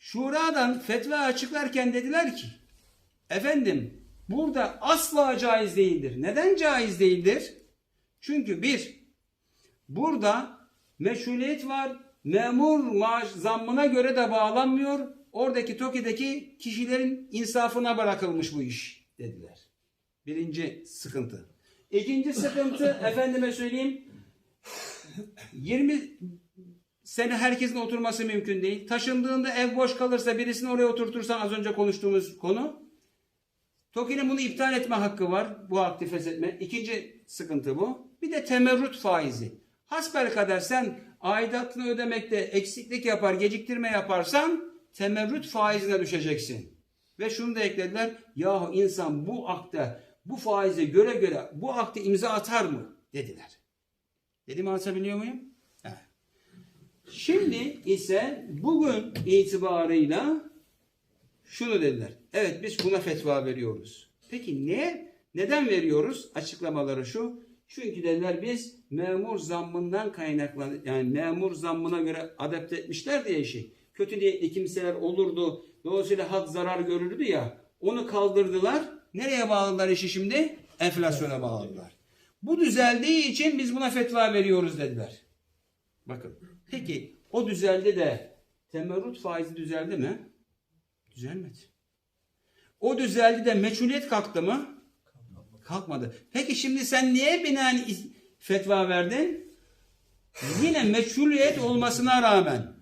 Şura'dan fetva açıklarken dediler ki efendim burada asla caiz değildir. Neden caiz değildir? Çünkü bir burada meşguliyet var. Memur maaş zammına göre de bağlanmıyor. Oradaki TOKİ'deki kişilerin insafına bırakılmış bu iş dediler. Birinci sıkıntı. İkinci sıkıntı efendime söyleyeyim 20 sene herkesin oturması mümkün değil. Taşındığında ev boş kalırsa birisini oraya oturtursan az önce konuştuğumuz konu. TOKİ'nin bunu iptal etme hakkı var. Bu aktif feshetme. İkinci sıkıntı bu. Bir de temerrüt faizi. Hasbel kadar sen aidatını ödemekte eksiklik yapar, geciktirme yaparsan temerrüt faizine düşeceksin. Ve şunu da eklediler. Yahu insan bu akta, bu faize göre göre bu akta imza atar mı? Dediler. Dediğimi anlatabiliyor muyum? Şimdi ise bugün itibarıyla şunu dediler. Evet biz buna fetva veriyoruz. Peki ne? Neden veriyoruz? Açıklamaları şu. Çünkü dediler biz memur zammından kaynaklan yani memur zammına göre adapte etmişler diye işi. Kötü niyetli kimseler olurdu. Dolayısıyla hak zarar görürdü ya. Onu kaldırdılar. Nereye bağladılar işi şimdi? Enflasyona bağladılar. Bu düzeldiği için biz buna fetva veriyoruz dediler. Bakın. Peki o düzeldi de temerrüt faizi düzeldi mi? Düzelmedi. O düzeldi de meçhuliyet kalktı mı? Kalkmadı. Peki şimdi sen niye binaen fetva verdin? Yine meçhuliyet olmasına rağmen,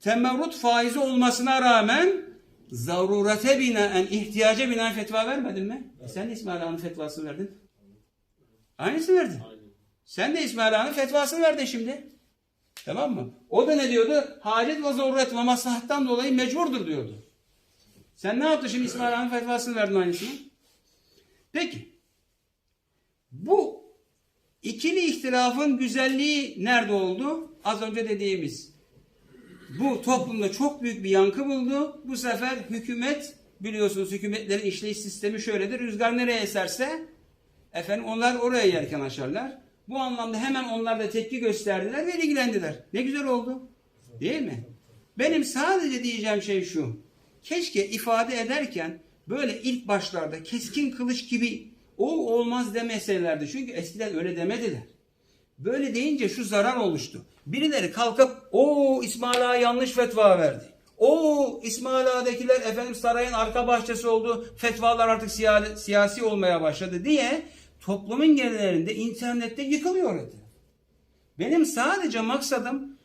temerrüt faizi olmasına rağmen zarurete binaen, ihtiyaca binaen fetva vermedin mi? E sen de İsmail Ağa'nın fetvasını verdin. Aynısını verdin. Sen de İsmail Ağa'nın fetvasını verdin şimdi. Tamam mı? O da ne diyordu? Hacet ve zaruret ve maslahattan dolayı mecburdur diyordu. Sen ne yaptın şimdi İsmail Ağa'nın fetvasını verdin aynısını? Peki. Bu ikili ihtilafın güzelliği nerede oldu? Az önce dediğimiz. Bu toplumda çok büyük bir yankı buldu. Bu sefer hükümet biliyorsunuz hükümetlerin işleyiş sistemi şöyledir. Rüzgar nereye eserse efendim onlar oraya yelken açarlar. Bu anlamda hemen onlar da tepki gösterdiler ve ilgilendiler. Ne güzel oldu. Değil mi? Benim sadece diyeceğim şey şu. Keşke ifade ederken böyle ilk başlarda keskin kılıç gibi o olmaz demeselerdi. Çünkü eskiden öyle demediler. Böyle deyince şu zarar oluştu. Birileri kalkıp o İsmail Ağa yanlış fetva verdi. O İsmail Ağa'dakiler efendim sarayın arka bahçesi oldu. Fetvalar artık siya- siyasi olmaya başladı diye toplumun gerilerinde internette yıkılıyor etraf. Benim sadece maksadım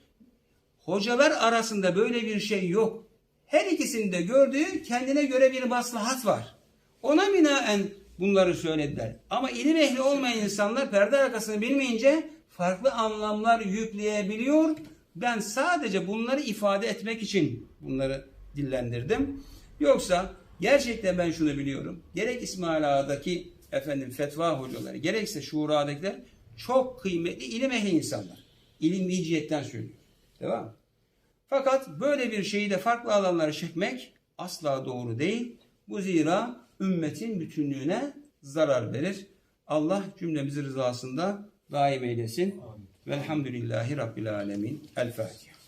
hocalar arasında böyle bir şey yok. Her ikisinin de gördüğü kendine göre bir maslahat var. Ona binaen bunları söylediler. Ama ilim ehli olmayan insanlar perde arkasını bilmeyince farklı anlamlar yükleyebiliyor. Ben sadece bunları ifade etmek için bunları dillendirdim. Yoksa gerçekten ben şunu biliyorum. Gerek İsmail Ağa'daki efendim fetva hocaları gerekse şuradakiler çok kıymetli ilim ehli insanlar. İlim cihetten söylüyor. Devam. mı? Fakat böyle bir şeyi de farklı alanlara çekmek asla doğru değil. Bu zira ümmetin bütünlüğüne zarar verir. Allah cümlemizi rızasında daim eylesin. Velhamdülillahi Rabbil Alemin. El Fatiha.